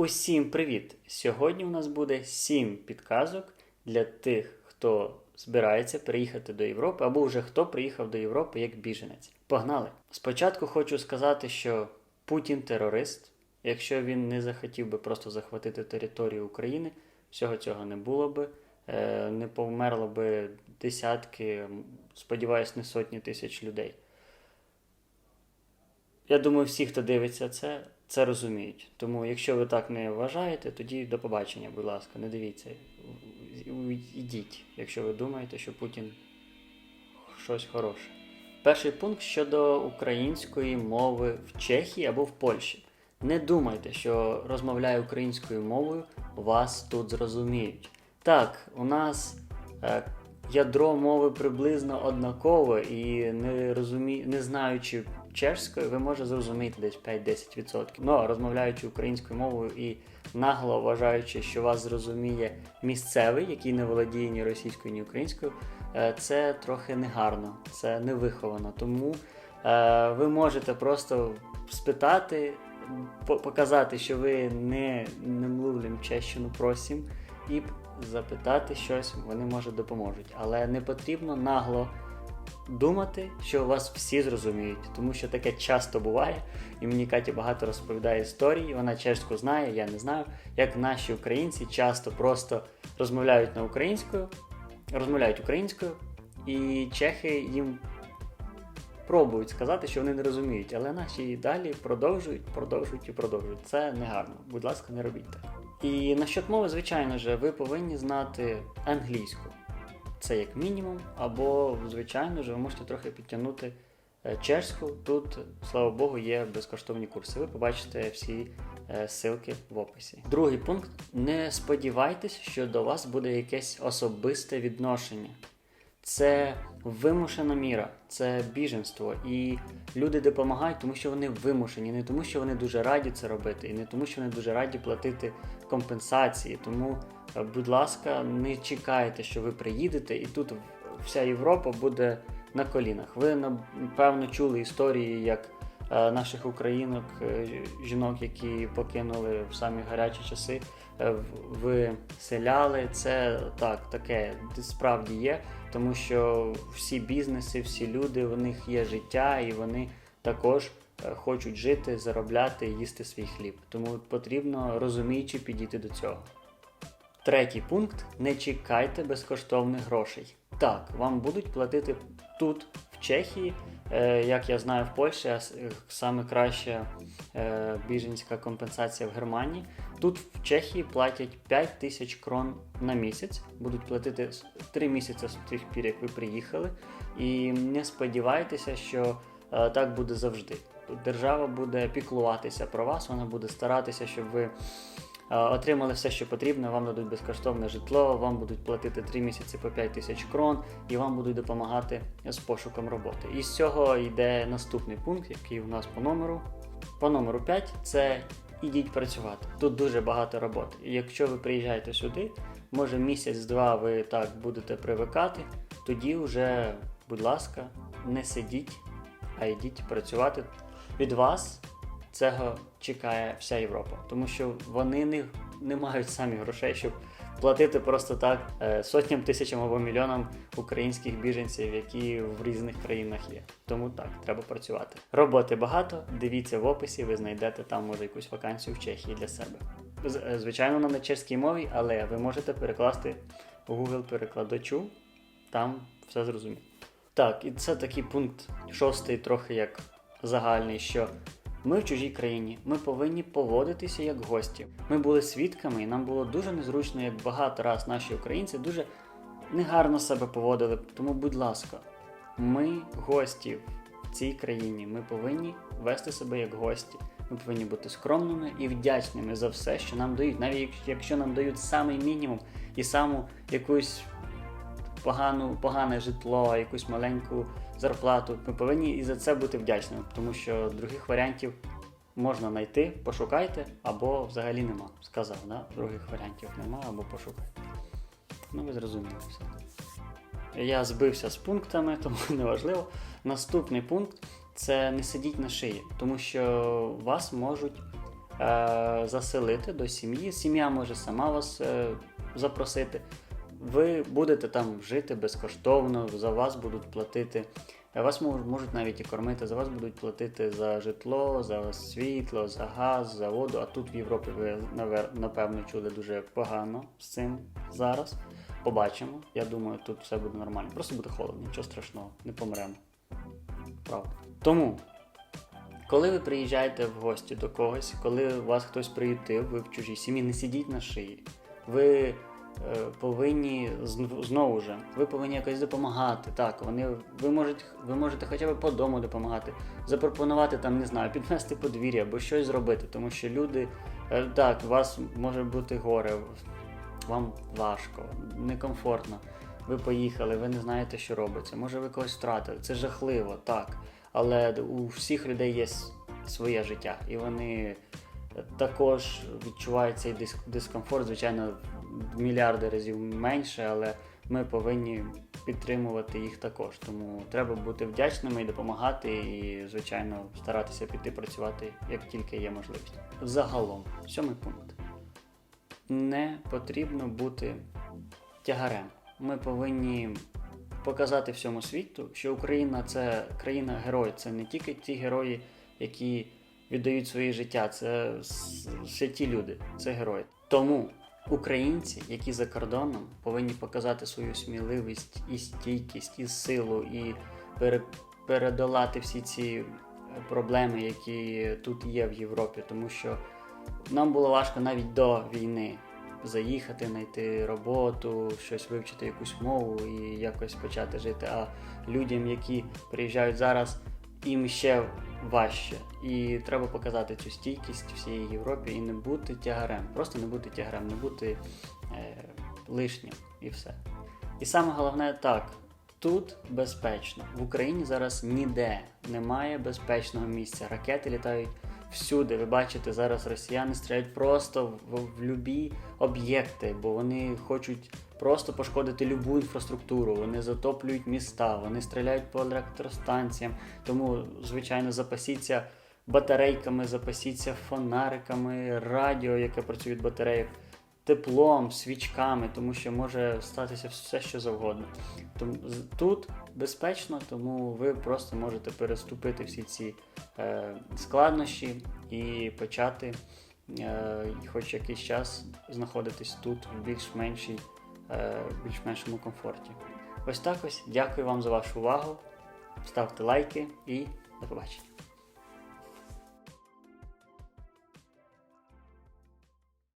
Усім привіт! Сьогодні у нас буде 7 підказок для тих, хто збирається приїхати до Європи або вже хто приїхав до Європи як біженець. Погнали! Спочатку хочу сказати, що Путін терорист. Якщо він не захотів би просто захватити територію України, всього цього не було би, е, не померло би десятки, сподіваюсь, не сотні тисяч людей. Я думаю, всі, хто дивиться це, це розуміють. Тому, якщо ви так не вважаєте, тоді до побачення, будь ласка, не дивіться. Ідіть, якщо ви думаєте, що Путін щось хороше. Перший пункт щодо української мови в Чехії або в Польщі. Не думайте, що розмовляю українською мовою, вас тут зрозуміють. Так, у нас е, ядро мови приблизно однакове і не розумі... не знаючи чешської, ви можете зрозуміти десь 5-10%. Ну, розмовляючи українською мовою і нагло вважаючи, що вас зрозуміє місцевий, який не володіє ні російською, ні українською, е, це трохи негарно, це невиховано. Тому е, ви можете просто спитати, показати, що ви не, не млувлім чещину просім, і запитати щось, вони може допоможуть. Але не потрібно нагло думати, що вас всі зрозуміють, тому що таке часто буває. І мені Катя багато розповідає історії, вона чешську знає, я не знаю, як наші українці часто просто розмовляють на українською, розмовляють українською, і чехи їм пробують сказати, що вони не розуміють, але наші далі продовжують, продовжують і продовжують. Це негарно. Будь ласка, не робіть так. І насчет мови, звичайно ж, ви повинні знати англійську. Це як мінімум, або, звичайно ж, ви можете трохи підтягнути е, чешську. Тут, слава Богу, є безкоштовні курси. Ви побачите всі е, ссылки в описі. Другий пункт: не сподівайтесь, що до вас буде якесь особисте відношення. Це вимушена міра, це біженство. І люди допомагають, тому що вони вимушені, не тому, що вони дуже раді це робити, і не тому, що вони дуже раді платити компенсації. Тому, е, будь ласка, не чекайте, що ви приїдете, і тут вся Європа буде на колінах. Ви напевно чули історії, як наших українок, е, жінок, які покинули в самі гарячі часи, виселяли. Це так, таке справді є, тому що всі бізнеси, всі люди, у них є життя, і вони також. Хочуть жити, заробляти їсти свій хліб. Тому потрібно розуміючи підійти до цього. Третій пункт: не чекайте безкоштовних грошей. Так, вам будуть платити тут, в Чехії, е, як я знаю, в Польщі саме краща е, біженська компенсація в Германії. Тут в Чехії платять 5 тисяч крон на місяць, будуть платити 3 місяці з тих пір, як ви приїхали. І не сподівайтеся, що е, так буде завжди. Держава буде піклуватися про вас, вона буде старатися, щоб ви. Отримали все, що потрібно, вам дадуть безкоштовне житло, вам будуть платити 3 місяці по 5 тисяч крон, і вам будуть допомагати з пошуком роботи. І з цього йде наступний пункт, який у нас по номеру. По номеру 5 це ідіть працювати. Тут дуже багато роботи. І якщо ви приїжджаєте сюди, може місяць-два ви так будете привикати, тоді вже, будь ласка, не сидіть, а йдіть працювати. Від вас цього чекає вся Європа, тому що вони не, не мають самі грошей, щоб платити просто так е, сотням тисячам або мільйонам українських біженців, які в різних країнах є. Тому так, треба працювати. Роботи багато. Дивіться в описі, ви знайдете там може якусь вакансію в Чехії для себе. Е, звичайно, вона на чеській мові, але ви можете перекласти у Google перекладачу, там все зрозуміло. Так, і це такий пункт шостий, трохи як загальний, що ми в чужій країні, ми повинні поводитися як гості. Ми були свідками, і нам було дуже незручно, як багато раз наші українці дуже негарно себе поводили. Тому, будь ласка, ми гості в цій країні. Ми повинні вести себе як гості. Ми повинні бути скромними і вдячними за все, що нам дають, навіть якщо нам дають самий мінімум і саму якусь погану, погане житло, якусь маленьку зарплату. Ми повинні і за це бути вдячними, тому що других варіантів можна знайти, пошукайте, або взагалі нема. Сказав, да? других варіантів нема, або пошукайте. Ну, ви зрозуміли все. Я збився з пунктами, тому неважливо. Наступний пункт це не сидіть на шиї, тому що вас можуть е, заселити до сім'ї. Сім'я може сама вас е, запросити. Ви будете там жити безкоштовно, за вас будуть платити. Вас мож- можуть навіть і кормити, за вас будуть платити за житло, за світло, за газ, за воду. А тут в Європі ви напевно чули дуже погано з цим зараз. Побачимо. Я думаю, тут все буде нормально. Просто буде холодно, нічого страшного, не помремо. Правда. Тому, коли ви приїжджаєте в гості до когось, коли вас хтось приютив, ви в чужій сім'ї, не сидіть на шиї. Ви повинні знову ж, ви повинні якось допомагати. Так, вони, ви, можете, ви можете хоча б по дому допомагати, запропонувати там, не знаю, підмести подвір'я або щось зробити, тому що люди, е, так, у вас може бути горе, вам важко, некомфортно. Ви поїхали, ви не знаєте, що робиться. Може, ви когось втратили. Це жахливо, так. Але у всіх людей є своє життя, і вони також відчувають цей дискомфорт, звичайно, в мільярди разів менше, але ми повинні підтримувати їх також. Тому треба бути вдячними і допомагати, і, звичайно, старатися піти працювати, як тільки є можливість. Загалом, сьомий пункт. Не потрібно бути тягарем. Ми повинні показати всьому світу, що Україна це країна герой. Це не тільки ті герої, які віддають своє життя, це святі люди, це герої. Тому українці, які за кордоном, повинні показати свою сміливість і стійкість, і силу, і пере- передолати всі ці проблеми, які тут є в Європі, тому що нам було важко навіть до війни заїхати, знайти роботу, щось вивчити якусь мову і якось почати жити. А людям, які приїжджають зараз, їм ще важче. І треба показати цю стійкість всієї Європі і не бути тягарем. Просто не бути тягарем, не бути е, лишнім і все. І саме головне так. Тут безпечно. В Україні зараз ніде немає безпечного місця. Ракети літають всюди. Ви бачите, зараз росіяни стріляють просто в, в любі об'єкти, бо вони хочуть просто пошкодити любу інфраструктуру. Вони затоплюють міста, вони стріляють по електростанціям. Тому, звичайно, запасіться батарейками, запасіться фонариками, радіо, яке працює від батарейок, теплом, свічками, тому що може статися все, що завгодно. Тому тут безпечно, тому ви просто можете переступити всі ці е, складнощі і почати е, хоч якийсь час знаходитись тут в більш-меншій, е, більш-меншому комфорті. Ось так ось. Дякую вам за вашу увагу. Ставте лайки і до побачення.